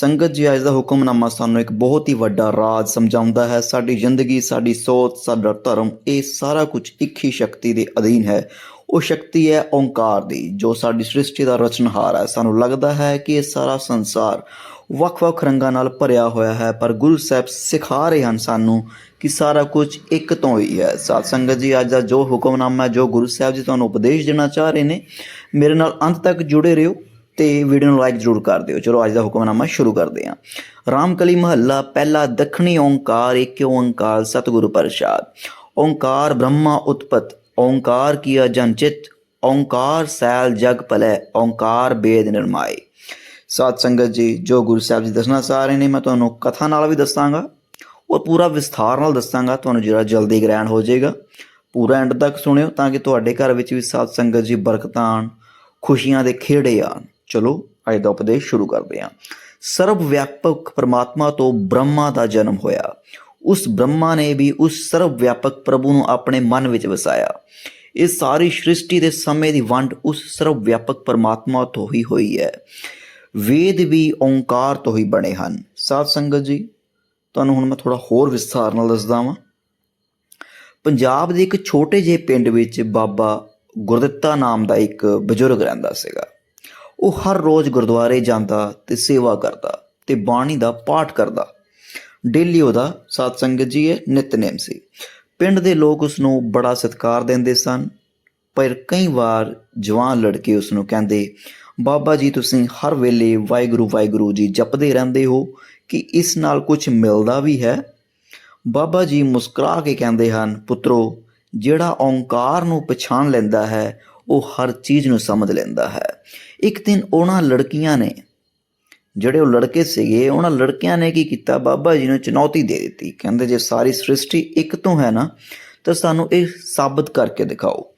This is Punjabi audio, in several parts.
ਸੰਗਤ ਜੀ, ਅੱਜ ਦਾ ਹੁਕਮਨਾਮਾ ਸਾਨੂੰ ਇੱਕ ਬਹੁਤ ਹੀ ਵੱਡਾ ਰਾਜ ਸਮਝਾਉਂਦਾ ਹੈ। ਸਾਡੀ ਜ਼ਿੰਦਗੀ, ਸਾਡੀ ਸੋਚ, ਸਾਡਾ ਧਰਮ, ਇਹ ਸਾਰਾ ਕੁਝ ਇੱਕ ਹੀ ਸ਼ਕਤੀ ਦੇ ਅਧੀਨ ਹੈ। ਉਹ ਸ਼ਕਤੀ ਹੈ ਓੰਕਾਰ ਦੀ, ਜੋ ਸਾਡੀ ਸ੍ਰਿਸ਼ਟੀ ਦਾ ਰਚਨਹਾਰ ਹੈ। ਸਾਨੂੰ ਲੱਗਦਾ ਹੈ ਕਿ ਇਹ ਸਾਰਾ ਸੰਸਾਰ ਵੱਖ-ਵੱਖ ਰੰਗਾਂ ਨਾਲ ਭਰਿਆ ਹੋਇਆ ਹੈ, ਪਰ ਗੁਰੂ ਸਾਹਿਬ ਸਿਖਾ ਰਹੇ ਹਨ ਸਾਨੂੰ ਕਿ ਸਾਰਾ ਕੁਝ ਇੱਕ ਤੋਂ ਹੀ ਹੈ। ਸਾਧ ਸੰਗਤ ਜੀ, ਅੱਜ ਦਾ ਜੋ ਹੁਕਮਨਾਮਾ ਹੈ, ਜੋ ਗੁਰੂ ਸਾਹਿਬ ਜੀ ਤੁਹਾਨੂੰ ਉਪਦੇਸ਼ ਦੇਣਾ ਚਾਹ ਰਹੇ ਨੇ, ਮੇਰੇ ਨਾਲ ਅੰਤ ਤੱਕ ਜੁੜੇ ਰਹੋ। ਤੇ ਵੀਡੀਓ ਨੂੰ ਲਾਈਕ ਜ਼ਰੂਰ ਕਰ ਦਿਓ। ਚਲੋ ਅੱਜ ਦਾ ਹੁਕਮਨਾਮਾ ਸ਼ੁਰੂ ਕਰਦੇ ਹਾਂ। ਰਾਮਕਲੀ ਮਹੱਲਾ, ਪਹਿਲਾ ਦੱਖਣੀ ਓੰਕਾਰ ਏਕ ਓੰਕਾਰ, ਸਤਿਗੁਰੂ ਪ੍ਰਸਾਦ। ਓੰਕਾਰ ਬ੍ਰਹਮਾ ਉਤਪਤ, ਓੰਕਾਰ ਕੀਆ ਜਨਚਿਤ ਓੰਕਾਰ ਸੈਲ ਜਗ ਭਲੇ, ਓੰਕਾਰ ਬੇਦ ਨਿਰਮਾਏ। ਸਾਧ ਸੰਗਤ ਜੀ, ਜੋ ਗੁਰੂ ਸਾਹਿਬ ਜੀ ਦੱਸਣਾ ਚਾਹ ਰਹੇ ਨੇ, ਮੈਂ ਤੁਹਾਨੂੰ ਕਥਾ ਨਾਲ ਵੀ ਦੱਸਾਂਗਾ। ਉਹ ਪੂਰਾ ਵਿਸਥਾਰ ਨਾਲ ਦੱਸਾਂਗਾ, ਤੁਹਾਨੂੰ ਜਿਹੜਾ ਜਲਦੀ ਗ੍ਰਹਿਣ ਹੋ ਜਾਏਗਾ। ਪੂਰਾ ਐਂਡ ਤੱਕ ਸੁਣਿਓ, ਤਾਂ ਕਿ ਤੁਹਾਡੇ ਘਰ ਵਿੱਚ ਵੀ ਸਾਧ ਸੰਗਤ ਜੀ ਬਰਕਤਾਂ ਆਉਣ ਖੁਸ਼ੀਆਂ ਦੇ ਖੇੜੇ ਆਉਣ ਚਲੋ ਅੱਜ ਦਾ ਉਪਦੇਸ਼ ਸ਼ੁਰੂ ਕਰਦੇ ਹਾਂ। ਸਰਵ ਵਿਆਪਕ ਪਰਮਾਤਮਾ ਤੋਂ ਬ੍ਰਹਮਾ ਦਾ ਜਨਮ ਹੋਇਆ। ਉਸ ਬ੍ਰਹਮਾ ਨੇ ਵੀ ਉਸ ਸਰਵ ਵਿਆਪਕ ਪ੍ਰਭੂ ਨੂੰ ਆਪਣੇ ਮਨ ਵਿੱਚ ਵਸਾਇਆ। ਇਹ ਸਾਰੀ ਸ੍ਰਿਸ਼ਟੀ ਦੇ ਸਮੇਂ ਦੀ ਵੰਡ ਉਸ ਸਰਵ ਵਿਆਪਕ ਪਰਮਾਤਮਾ ਤੋਂ ਹੀ ਹੋਈ ਹੈ। ਵੇਦ ਵੀ ਓੰਕਾਰ ਤੋਂ ਹੀ ਬਣੇ ਹਨ। ਸਾਧ ਸੰਗਤ ਜੀ, ਤੁਹਾਨੂੰ ਹੁਣ ਮੈਂ ਥੋੜਾ ਹੋਰ ਵਿਸਥਾਰ ਨਾਲ ਦੱਸਦਾ ਵਾਂ। ਪੰਜਾਬ ਦੇ ਇੱਕ ਛੋਟੇ ਜਿਹੇ ਪਿੰਡ ਵਿੱਚ ਬਾਬਾ ਗੁਰਦਿੱਤਾ ਨਾਮ ਦਾ ਇੱਕ ਬਜ਼ੁਰਗ ਰਹਿੰਦਾ ਸੀਗਾ। ਉਹ ਹਰ ਰੋਜ਼ ਗੁਰਦੁਆਰੇ ਜਾਂਦਾ ਤੇ ਸੇਵਾ ਕਰਦਾ ਤੇ ਬਾਣੀ ਦਾ ਪਾਠ ਕਰਦਾ। ਡੇਲੀ ਉਹਦਾ ਸਾਧ ਸੰਗਤ ਜੀ ਇਹ ਨਿਤਨੇਮ ਸੀ। ਪਿੰਡ ਦੇ ਲੋਕ ਉਸ ਨੂੰ ਬੜਾ ਸਤਿਕਾਰ ਦਿੰਦੇ ਸਨ, ਪਰ ਕਈ ਵਾਰ ਜਵਾਨ ਲੜਕੇ ਉਸ ਨੂੰ ਕਹਿੰਦੇ, ਬਾਬਾ ਜੀ, ਤੁਸੀਂ ਹਰ ਵੇਲੇ ਵਾਹਿਗੁਰੂ ਵਾਹਿਗੁਰੂ ਜੀ ਜਪਦੇ ਰਹਿੰਦੇ ਹੋ, ਕਿ ਇਸ ਨਾਲ ਕੁਝ ਮਿਲਦਾ ਵੀ ਹੈ? ਬਾਬਾ ਜੀ ਮੁਸਕਰਾ ਕੇ ਕਹਿੰਦੇ ਹਨ, ਪੁੱਤਰੋ, ਜਿਹੜਾ ਓੰਕਾਰ ਨੂੰ ਪਛਾਣ ਲੈਂਦਾ ਹੈ ਉਹ ਹਰ ਚੀਜ਼ ਨੂੰ ਸਮਝ ਲੈਂਦਾ ਹੈ। ਇੱਕ ਦਿਨ ਉਹਨਾਂ ਲੜਕੀਆਂ ਨੇ, ਜਿਹੜੇ ਉਹ ਲੜਕੇ ਸੀਗੇ, ਉਹਨਾਂ ਲੜਕਿਆਂ ਨੇ ਕੀ ਕੀਤਾ? ਬਾਬਾ ਜੀ ਨੂੰ ਚੁਣੌਤੀ ਦੇ ਦਿੱਤੀ। ਕਹਿੰਦੇ, ਜੇ ਸਾਰੀ ਸ੍ਰਿਸ਼ਟੀ ਇੱਕ ਤੋਂ ਹੈ ਨਾ, ਤਾਂ ਸਾਨੂੰ ਇਹ ਸਾਬਤ ਕਰਕੇ ਦਿਖਾਓ।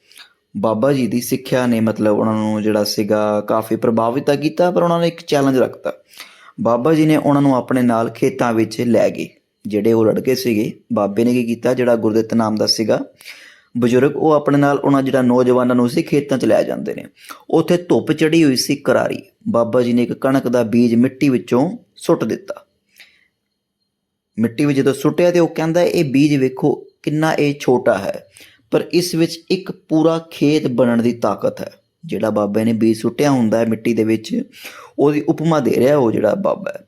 ਬਾਬਾ ਜੀ ਦੀ ਸਿੱਖਿਆ ਨੇ ਮਤਲਬ ਉਹਨਾਂ ਨੂੰ ਜਿਹੜਾ ਸੀਗਾ ਕਾਫੀ ਪ੍ਰਭਾਵਿਤ ਤਾਂ ਕੀਤਾ, ਪਰ ਉਹਨਾਂ ਨੇ ਇੱਕ ਚੈਲੰਜ ਰੱਖਤਾ। ਬਾਬਾ ਜੀ ਨੇ ਉਹਨਾਂ ਨੂੰ ਆਪਣੇ ਨਾਲ ਖੇਤਾਂ ਵਿੱਚ ਲੈ ਗਏ। ਜਿਹੜੇ ਉਹ ਲੜਕੇ ਸੀਗੇ, ਬਾਬੇ ਨੇ ਕੀ ਕੀਤਾ? ਜਿਹੜਾ ਗੁਰਦਿੱਤ ਨਾਮ ਦਾ ਸੀਗਾ ਬਜ਼ੁਰਗ ਉਹ ਆਪਣੇ ਨਾਲ ਉਹਨਾਂ ਜਿਹੜਾ ਨੌਜਵਾਨਾਂ ਨੂੰ ਸੀ ਖੇਤਾਂ 'ਚ ਲੈ ਜਾਂਦੇ ਨੇ। ਉੱਥੇ ਧੁੱਪ ਚੜੀ ਹੋਈ ਸੀ ਕਰਾਰੀ। ਬਾਬਾ ਜੀ ਨੇ ਇੱਕ ਕਣਕ ਦਾ ਬੀਜ ਮਿੱਟੀ ਵਿੱਚੋਂ ਸੁੱਟ ਦਿੱਤਾ। ਮਿੱਟੀ ਵਿੱਚ ਜਦੋਂ ਸੁੱਟਿਆ ਤੇ ਉਹ ਕਹਿੰਦਾ, ਇਹ ਬੀਜ ਵੇਖੋ ਕਿੰਨਾ ਇਹ ਛੋਟਾ ਹੈ। ਪਰ ਇਸ ਵਿੱਚ ਇੱਕ ਪੂਰਾ ਖੇਤ ਬਣਨ ਦੀ ਤਾਕਤ ਹੈ। ਜਿਹੜਾ ਬਾਬੇ ਨੇ ਬੀਜ ਸੁੱਟਿਆ ਹੁੰਦਾ ਹੈ ਮਿੱਟੀ ਦੇ ਵਿੱਚ, ਉਹਦੀ ਉਪਮਾ ਦੇ ਰਿਹਾ ਉਹ ਜਿਹੜਾ ਬਾਬਾ ਹੈ।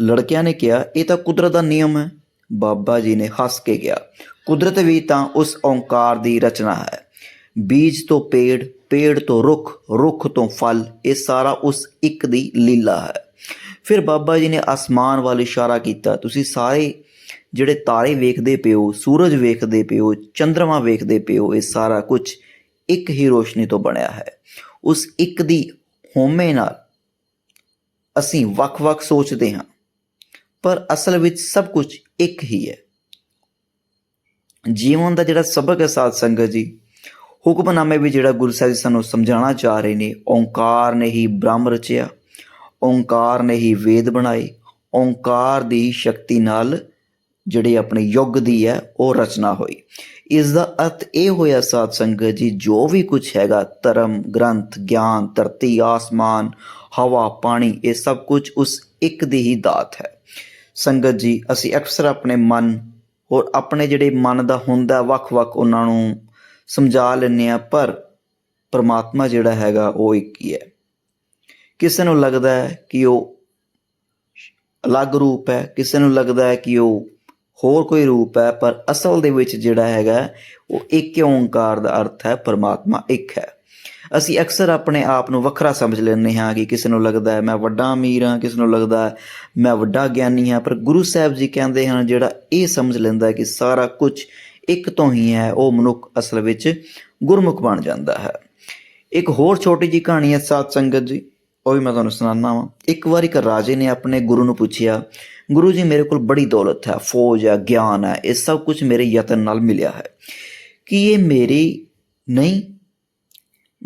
ਲੜਕਿਆਂ ਨੇ ਕਿਹਾ, ਇਹ ਤਾਂ ਕੁਦਰਤ ਦਾ ਨਿਯਮ ਹੈ। ਬਾਬਾ ਜੀ ਨੇ ਹੱਸ ਕੇ ਗਿਆ ਕੁਦਰਤ ਵੀ ਤਾਂ ਉਸ ਓੰਕਾਰ ਦੀ ਰਚਨਾ ਹੈ। ਬੀਜ ਤੋਂ ਪੇੜ ਪੇੜ ਤੋਂ ਰੁੱਖ ਰੁੱਖ ਤੋਂ ਫਲ, ਇਹ ਸਾਰਾ ਉਸ ਇੱਕ ਦੀ ਲੀਲਾ ਹੈ। ਫਿਰ ਬਾਬਾ ਜੀ ਨੇ ਆਸਮਾਨ ਵੱਲ ਇਸ਼ਾਰਾ ਕੀਤਾ, ਤੁਸੀਂ ਸਾਰੇ ਜਿਹੜੇ ਤਾਰੇ ਵੇਖਦੇ ਪਿਓ ਸੂਰਜ ਵੇਖਦੇ ਪਿਓ ਚੰ드ਰਮਾ ਵੇਖਦੇ ਪਿਓ ਇਹ ਸਾਰਾ ਕੁਝ ਇੱਕ ਹੀ ਰੋਸ਼ਨੀ ਤੋਂ ਬਣਿਆ ਹੈ। ਉਸ ਇੱਕ ਦੀ ਹੋਮੇ ਨਾਲ ਅਸੀਂ ਵੱਖ-ਵੱਖ ਸੋਚਦੇ ਹਾਂ, ਪਰ ਅਸਲ ਵਿੱਚ ਸਭ ਕੁਝ ਇੱਕ ਹੀ ਹੈ। ਜੀਵਨ ਦਾ ਜਿਹੜਾ ਸਬਕ ਹੈ ਸਾਧ ਸੰਗਤ ਜੀ, ਹੁਕਮਨਾਮੇ ਵੀ ਜਿਹੜਾ ਗੁਰੂ ਸਾਹਿਬ ਜੀ ਸਾਨੂੰ ਸਮਝਾਉਣਾ ਚਾਹ ਰਹੇ ਨੇ, ਓੰਕਾਰ ਨੇ ਹੀ ਬ੍ਰਹਮ ਰਚਿਆ, ਓੰਕਾਰ ਨੇ ਹੀ ਵੇਦ ਬਣਾਏ, ਓੰਕਾਰ ਦੀ ਸ਼ਕਤੀ ਨਾਲ ਜਿਹੜੀ ਆਪਣੇ ਯੁੱਗ ਦੀ ਹੈ, ਉਹ ਰਚਨਾ ਹੋਈ। ਇਸ ਦਾ ਅਰਥ ਇਹ ਹੋਇਆ ਸਾਧ ਸੰਗਤ ਜੀ, ਜੋ ਵੀ ਕੁਝ ਹੈਗਾ, ਧਰਮ, ਗ੍ਰੰਥ, ਗਿਆਨ, ਧਰਤੀ, ਆਸਮਾਨ, ਹਵਾ, ਪਾਣੀ, ਇਹ ਸਭ ਕੁਝ ਉਸ ਇੱਕ ਦੀ ਹੀ ਦਾਤ ਹੈ। ਸੰਗਤ ਜੀ, ਅਸੀਂ ਅਕਸਰ ਆਪਣੇ ਮਨ ਔਰ ਆਪਣੇ ਜਿਹੜੇ ਮਨ ਦਾ ਹੁੰਦਾ ਵੱਖ-ਵੱਖ ਉਹਨਾਂ ਨੂੰ ਸਮਝਾ ਲੈਂਦੇ ਆ ਪਰ ਪ੍ਰਮਾਤਮਾ ਜਿਹੜਾ ਹੈਗਾ ਉਹ ਇੱਕ ਹੀ ਹੈ। ਕਿਸੇ ਨੂੰ ਲੱਗਦਾ ਹੈ ਕਿ ਉਹ ਅਲੱਗ ਰੂਪ ਹੈ, ਕਿਸੇ ਨੂੰ ਲੱਗਦਾ ਹੈ ਕਿ ਉਹ ਹੋਰ ਕੋਈ ਰੂਪ ਹੈ, ਪਰ ਅਸਲ ਦੇ ਵਿੱਚ ਜਿਹੜਾ ਹੈਗਾ, ਉਹ ਇੱਕ ਓੰਕਾਰ ਦਾ ਅਰਥ ਹੈ, ਪਰਮਾਤਮਾ ਇੱਕ ਹੈ। ਅਸੀਂ ਅਕਸਰ ਆਪਣੇ ਆਪ ਨੂੰ ਵੱਖਰਾ ਸਮਝ ਲੈਂਦੇ ਹਾਂ ਕਿ ਕਿਸੇ ਨੂੰ ਲੱਗਦਾ ਹੈ ਮੈਂ ਵੱਡਾ ਅਮੀਰ ਹਾਂ, ਕਿਸੇ ਨੂੰ ਲੱਗਦਾ ਹੈ ਮੈਂ ਵੱਡਾ ਗਿਆਨੀ ਹਾਂ, ਪਰ ਗੁਰੂ ਸਾਹਿਬ ਜੀ ਕਹਿੰਦੇ ਹਨ, ਜਿਹੜਾ ਇਹ ਸਮਝ ਲੈਂਦਾ ਹੈ ਕਿ ਸਾਰਾ ਕੁਝ ਇੱਕ ਤੋਂ ਹੀ ਹੈ, ਉਹ ਮਨੁੱਖ ਅਸਲ ਵਿੱਚ ਗੁਰਮੁਖ ਬਣ ਜਾਂਦਾ ਹੈ। ਇੱਕ ਹੋਰ ਛੋਟੀ ਜੀ ਕਹਾਣੀ ਹੈ ਸਾਧ ਸੰਗਤ ਜੀ ਉਹ ਵੀ ਮੈਂ ਤੁਹਾਨੂੰ ਸੁਣਾਉਣਾ ਵਾਂ। ਇੱਕ ਵਾਰ ਇੱਕ ਰਾਜੇ ਨੇ ਆਪਣੇ ਗੁਰੂ ਨੂੰ ਪੁੱਛਿਆ, ਗੁਰੂ ਜੀ, ਮੇਰੇ ਕੋਲ ਬੜੀ ਦੌਲਤ ਹੈ, ਫੌਜ ਹੈ, ਗਿਆਨ ਹੈ, ਇਹ ਸਭ ਕੁਝ ਮੇਰੇ ਯਤਨ ਨਾਲ ਮਿਲਿਆ ਹੈ। ਕਿ ਇਹ ਮੇਰੀ ਨਹੀਂ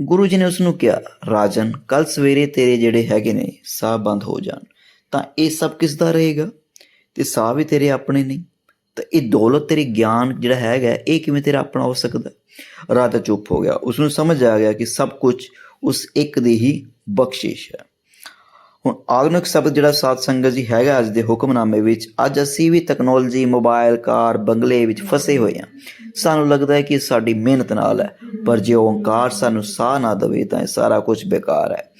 ਗੁਰੂ ਜੀ ਨੇ ਉਸ ਨੂੰ ਕਿਹਾ, ਰਾਜਨ ਕੱਲ ਸਵੇਰੇ ਤੇਰੇ ਜਿਹੜੇ ਹੈਗੇ ਨੇ, ਸਾਹ ਬੰਦ ਹੋ ਜਾਣ। ਤਾਂ ਇਹ ਸਭ ਕਿਸ ਦਾ ਰਹੇਗਾ? ਤੇ ਸਾਹ ਵੀ ਤੇਰੇ ਆਪਣੇ ਨਹੀਂ ਤਾਂ ਇਹ ਦੌਲਤ ਤੇਰੀ ਗਿਆਨ ਜਿਹੜਾ ਹੈਗਾ, ਇਹ ਕਿਵੇਂ ਤੇਰਾ ਆਪਣਾ ਹੋ ਸਕਦਾ? ਰਾਜਾ ਚੁੱਪ ਹੋ ਗਿਆ। ਉਸ ਨੂੰ ਸਮਝ ਆ ਗਿਆ ਕਿ ਸਭ ਕੁਝ ਉਸ ਇੱਕ ਦੀ ਹੀ ਬਖਸ਼ਿਸ਼ ਹੈ। ਹੁਣ ਆਧੁਨਿਕ ਸ਼ਬਦ ਜਿਹੜਾ ਸਾਧ ਸੰਗਤ ਜੀ ਹੈਗਾ ਅੱਜ ਦੇ ਹੁਕਮਨਾਮੇ ਵਿੱਚ, ਅੱਜ ਅਸੀਂ ਵੀ ਟੈਕਨੋਲੋਜੀ ਮੋਬਾਈਲ ਕਾਰ, ਬੰਗਲੇ ਵਿੱਚ ਫਸੇ ਹੋਏ ਹਾਂ। ਸਾਨੂੰ ਲੱਗਦਾ ਹੈ ਕਿ ਸਾਡੀ ਮਿਹਨਤ ਨਾਲ ਹੈ, ਪਰ ਜੇ ਓੰਕਾਰ ਸਾਨੂੰ ਸਾਹ ਨਾ ਦੇਵੇ ਤਾਂ ਇਹ ਸਾਰਾ ਕੁਝ ਬੇਕਾਰ ਹੈ।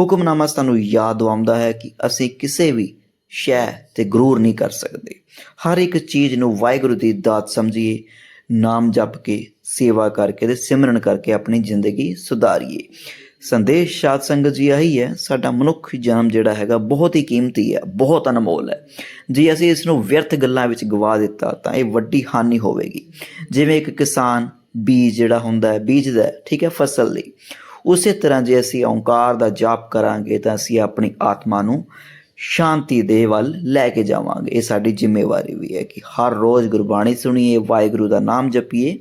ਹੁਕਮਨਾਮਾ ਸਾਨੂੰ ਯਾਦ ਦਿਵਾਉਂਦਾ ਹੈ ਕਿ ਅਸੀਂ ਕਿਸੇ ਵੀ ਸ਼ੈ ਤੇ ਗਰੂਰ ਨਹੀਂ ਕਰ ਸਕਦੇ। ਹਰ ਇੱਕ ਚੀਜ਼ ਨੂੰ ਵਾਹਿਗੁਰੂ ਦੀ ਦਾਤ ਸਮਝੀਏ, ਨਾਮ ਜਪ ਕੇ, ਸੇਵਾ ਕਰਕੇ ਤੇ ਸਿਮਰਨ ਕਰਕੇ ਆਪਣੀ ਜ਼ਿੰਦਗੀ ਸੁਧਾਰੀਏ। ਸੰਦੇਸ਼, ਸਾਧ ਸੰਗਤ ਜੀ ਆਹੀ ਹੈ, ਸਾਡਾ ਮਨੁੱਖ ਜਨਮ ਜਿਹੜਾ ਹੈਗਾ ਬਹੁਤ ਹੀ ਕੀਮਤੀ ਹੈ, ਬਹੁਤ ਅਨਮੋਲ ਹੈ। ਜੇ ਅਸੀਂ ਇਸ ਨੂੰ ਵਿਅਰਥ ਗੱਲਾਂ ਵਿੱਚ ਗਵਾ ਦਿੱਤਾ, ਤਾਂ ਇਹ ਵੱਡੀ ਹਾਨੀ ਹੋਵੇਗੀ। ਜਿਵੇਂ ਇੱਕ ਕਿਸਾਨ ਬੀਜ ਜਿਹੜਾ ਹੁੰਦਾ ਹੈ, ਬੀਜਦਾ ਠੀਕ ਹੈ, ਫਸਲ ਲਈ। ਉਸੇ ਤਰ੍ਹਾਂ ਜੇ ਅਸੀਂ ਓੰਕਾਰ ਦਾ ਜਾਪ ਕਰਾਂਗੇ, ਤਾਂ ਅਸੀਂ ਆਪਣੀ ਆਤਮਾ ਨੂੰ ਸ਼ਾਂਤੀ ਦੇ ਵੱਲ ਲੈ ਕੇ ਜਾਵਾਂਗੇ। ਇਹ ਸਾਡੀ ਜ਼ਿੰਮੇਵਾਰੀ ਵੀ ਹੈ ਕਿ ਹਰ ਰੋਜ਼ ਗੁਰਬਾਣੀ ਸੁਣੀਏ, ਵਾਹਿਗੁਰੂ ਦਾ ਨਾਮ ਜਪੀਏ,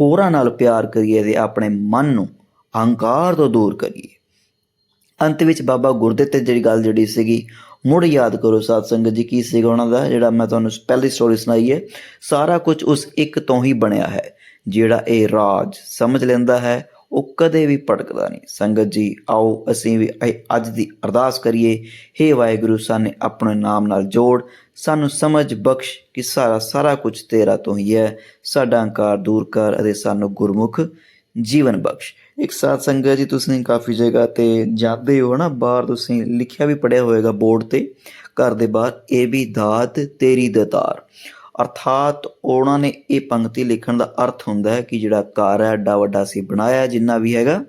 ਹੋਰਾਂ ਨਾਲ ਪਿਆਰ ਕਰੀਏ ਤੇ ਆਪਣੇ ਮਨ ਨੂੰ ਅਹੰਕਾਰ ਤੋਂ ਦੂਰ ਕਰੀਏ। ਅੰਤ ਵਿੱਚ ਬਾਬਾ ਗੁਰਦਿੱਤ ਤੇ ਜਿਹੜੀ ਗੱਲ ਜਿਹੜੀ ਸੀਗੀ, ਮੁੜ ਯਾਦ ਕਰੋ ਸਾਧ ਸੰਗਤ ਜੀ ਕੀ ਸੀਗਾ ਉਹਨਾਂ ਦਾ, ਜਿਹੜਾ ਮੈਂ ਤੁਹਾਨੂੰ ਪਹਿਲੀ ਸਟੋਰੀ ਸੁਣਾਈ ਹੈ। ਸਾਰਾ ਕੁਝ ਉਸ ਇੱਕ ਤੋਂ ਹੀ ਬਣਿਆ ਹੈ, ਜਿਹੜਾ ਇਹ ਰਾਜ ਸਮਝ ਲੈਂਦਾ ਹੈ, ਉਹ ਕਦੇ ਵੀ ਭਟਕਦਾ ਨਹੀਂ। ਸੰਗਤ ਜੀ, ਆਓ ਅਸੀਂ ਵੀ ਅੱਜ ਦੀ ਅਰਦਾਸ ਕਰੀਏ हे ਵਾਹਿਗੁਰੂ, ਸਾਨੇ ਆਪਣੇ ਨਾਮ ਨਾਲ ਜੋੜ, ਸਾਨੂੰ ਸਮਝ ਬਖਸ਼ ਕਿ ਸਾਰਾ ਸਾਰਾ ਕੁਝ ਤੇਰਾ ਤੋਂ ਹੀ ਹੈ। ਸਾਡਾ ਹੰਕਾਰ ਦੂਰ ਕਰ ਅਤੇ ਸਾਨੂੰ ਗੁਰਮੁਖ ਜੀਵਨ ਬਖਸ਼। ਇੱਕ ਸਾਧ ਸੰਗਤ ਜੀ, ਤੁਸੀਂ ਕਾਫੀ ਜਗ੍ਹਾ ਤੇ ਜਾਂਦੇ ਹੋ ਨਾ, ਬਾਹਰ ਤੁਸੀਂ ਲਿਖਿਆ ਵੀ ਪੜਿਆ ਹੋਵੇਗਾ ਬੋਰਡ ਤੇ, ਘਰ ਦੇ ਬਾਹਰ ਇਹ ਵੀ ਦਾਤ ਤੇਰੀ ਦਤਾਰ। ਅਰਥਾਤ ਉਹਨਾਂ ਨੇ ਇਹ ਪੰਕਤੀ ਲਿਖਣ ਦਾ ਅਰਥ ਹੁੰਦਾ ਹੈ ਕਿ ਜਿਹੜਾ ਘਰ ਹੈ ਏਡਾ ਵੱਡਾ ਸੀ, ਬਣਾਇਆ ਜਿੰਨਾ ਵੀ ਹੈਗਾ,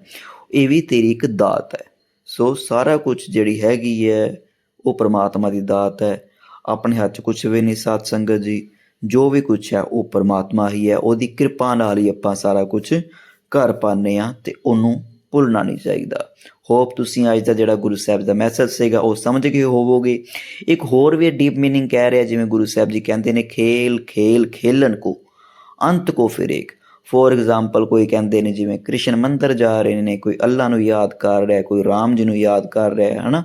ਇਹ ਵੀ ਤੇਰੀ ਇੱਕ ਦਾਤ ਹੈ। ਸੋ ਸਾਰਾ ਕੁਝ ਜਿਹੜੀ ਹੈਗੀ ਹੈ, ਉਹ ਪ੍ਰਮਾਤਮਾ ਦੀ ਦਾਤ ਹੈ। ਆਪਣੇ ਹੱਥ 'ਚ ਕੁਝ ਵੀ ਨਹੀਂ ਸਾਧ ਸੰਗਤ ਜੀ। ਜੋ ਵੀ ਕੁਝ ਹੈ, ਉਹ ਪਰਮਾਤਮਾ ਹੀ ਹੈ। ਉਹਦੀ ਕਿਰਪਾ ਨਾਲ ਹੀ ਆਪਾਂ ਸਾਰਾ ਕੁਝ ਘਰ ਪਾਉਂਦੇ ਆ ਤੇ ਉਹਨੂੰ ਭੁੱਲਣਾ ਨਹੀਂ ਚਾਹੀਦਾ ਹੋਪ ਤੁਸੀਂ ਅੱਜ ਦਾ ਜਿਹੜਾ ਗੁਰੂ ਸਾਹਿਬ ਦਾ ਮੈਸੇਜ ਸੀਗਾ ਉਹ ਸਮਝ ਗਏ ਹੋਵੋਗੇ ਇੱਕ ਹੋਰ ਵੀ ਡੀਪ मीनिंग ਕਹਿ ਰਿਹਾ ਜਿਵੇਂ ਗੁਰੂ ਸਾਹਿਬ ਜੀ ਕਹਿੰਦੇ ਨੇ ਖੇਲ ਖੇਲ ਖੇਲਣ ਕੋ ਅੰਤ ਕੋ ਫਿਰ ਇੱਕ ਫੋਰ ਐਗਜ਼ਾਮਪਲ ਕੋਈ ਕਹਿੰਦੇ ਨੇ ਜਿਵੇਂ ਕ੍ਰਿਸ਼ਨ ਮੰਦਰ ਜਾ ਰਹੇ ਨੇ ਕੋਈ ਅੱਲਾ ਨੂੰ ਯਾਦ ਕਰ ਰਿਹਾ ਕੋਈ ਰਾਮ ਜੀ ਨੂੰ ਯਾਦ ਕਰ ਰਿਹਾ ਹੈ ਹਨਾ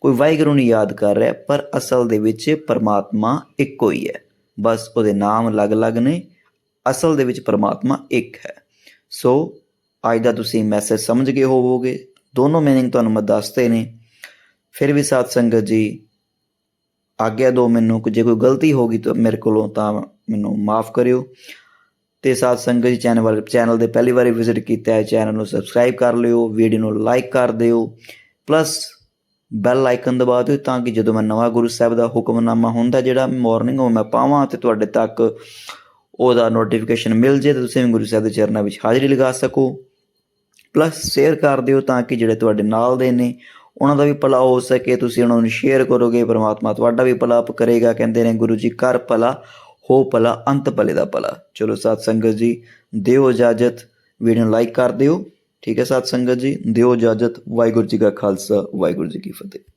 ਕੋਈ ਵਾਹਿਗੁਰੂ ਨੂੰ ਯਾਦ ਕਰ ਰਿਹਾ ਪਰ ਅਸਲ ਦੇ ਵਿੱਚ ਪਰਮਾਤਮਾ ਇੱਕੋ ਹੀ ਹੈ ਬਸ ਉਹਦੇ ਨਾਮ ਅਲੱਗ-ਅਲੱਗ ਨੇ ਅਸਲ ਦੇ ਵਿੱਚ ਪਰਮਾਤਮਾ ਇੱਕ ਹੈ ਸੋ, ਅੱਜ ਦਾ ਤੁਸੀਂ ਮੈਸੇਜ ਸਮਝ ਗਏ ਹੋਵੋਗੇ। ਦੋਨੋਂ ਮੀਨਿੰਗ ਤੁਹਾਨੂੰ ਮੈਂ ਦੱਸਤੇ ਨੇ। ਫਿਰ ਵੀ ਸਾਧ ਸੰਗਤ ਜੀ, ਆਗਿਆ ਦਿਓ ਮੈਨੂੰ ਜੇ ਕੋਈ ਗਲਤੀ ਹੋ ਗਈ ਤਾਂ ਮੇਰੇ ਕੋਲੋਂ ਤਾਂ ਮੈਨੂੰ ਮਾਫ ਕਰਿਓ। ਤੇ ਸਾਧ ਸੰਗਤ ਜੀ ਚੈਨਲ ਚੈਨਲ ਦੇ ਪਹਿਲੀ ਵਾਰੀ ਵਿਜ਼ਿਟ ਕੀਤਾ ਹੈ ਚੈਨਲ ਨੂੰ ਸਬਸਕ੍ਰਾਈਬ ਕਰ ਲਿਓ ਵੀਡੀਓ ਨੂੰ ਲਾਈਕ ਕਰ ਦਿਓ। ਪਲੱਸ ਬੈਲ ਆਈਕਨ ਦਬਾ ਦਿਓ ਤਾਂ ਕਿ ਜਦੋਂ ਮੈਂ ਨਵਾਂ ਗੁਰੂ ਸਾਹਿਬ ਦਾ ਹੁਕਮਨਾਮਾ ਹੁੰਦਾ ਜਿਹੜਾ ਮਾਰਨਿੰਗ ਉਹ ਮੈਂ ਪਾਵਾਂ ਤੇ ਤੁਹਾਡੇ ਤੱਕ ਉਹਦਾ ਨੋਟੀਫਿਕੇਸ਼ਨ ਮਿਲ ਜੇ ਤੇ ਤੁਸੀਂ ਵੀ ਗੁਰੂ ਸਾਹਿਬ ਦੇ ਚਰਨਾਂ ਵਿੱਚ ਹਾਜ਼ਰੀ ਲਗਾ ਸਕੋ। ਪਲੱਸ ਸ਼ੇਅਰ ਕਰ ਦਿਓ ਤਾਂ ਕਿ ਜਿਹੜੇ ਤੁਹਾਡੇ ਨਾਲ ਦੇ ਨੇ, ਉਹਨਾਂ ਦਾ ਵੀ ਭਲਾ ਹੋ ਸਕੇ। ਤੁਸੀਂ ਉਹਨਾਂ ਨੂੰ ਸ਼ੇਅਰ ਕਰੋਗੇ, ਪ੍ਰਮਾਤਮਾ ਤੁਹਾਡਾ ਵੀ ਭਲਾ ਕਰੇਗਾ, ਕਹਿੰਦੇ ਨੇ ਗੁਰੂ ਜੀ, ਕਰ ਭਲਾ, ਹੋ ਭਲਾ, ਅੰਤ ਭਲੇ ਦਾ ਭਲਾ। ਚਲੋ ਸਾਧ ਸੰਗਤ ਜੀ, ਦਿਓ ਇਜਾਜ਼ਤ ਵੀਡੀਓ ਨੂੰ ਲਾਈਕ ਕਰ ਦਿਓ। ਠੀਕ ਹੈ ਸਾਧ ਸੰਗਤ ਜੀ, ਦਿਓ ਇਜਾਜ਼ਤ, ਵਾਹਿਗੁਰੂ ਜੀ ਕਾ ਖਾਲਸਾ, ਵਾਹਿਗੁਰੂ ਜੀ ਕੀ ਫਤਿਹ।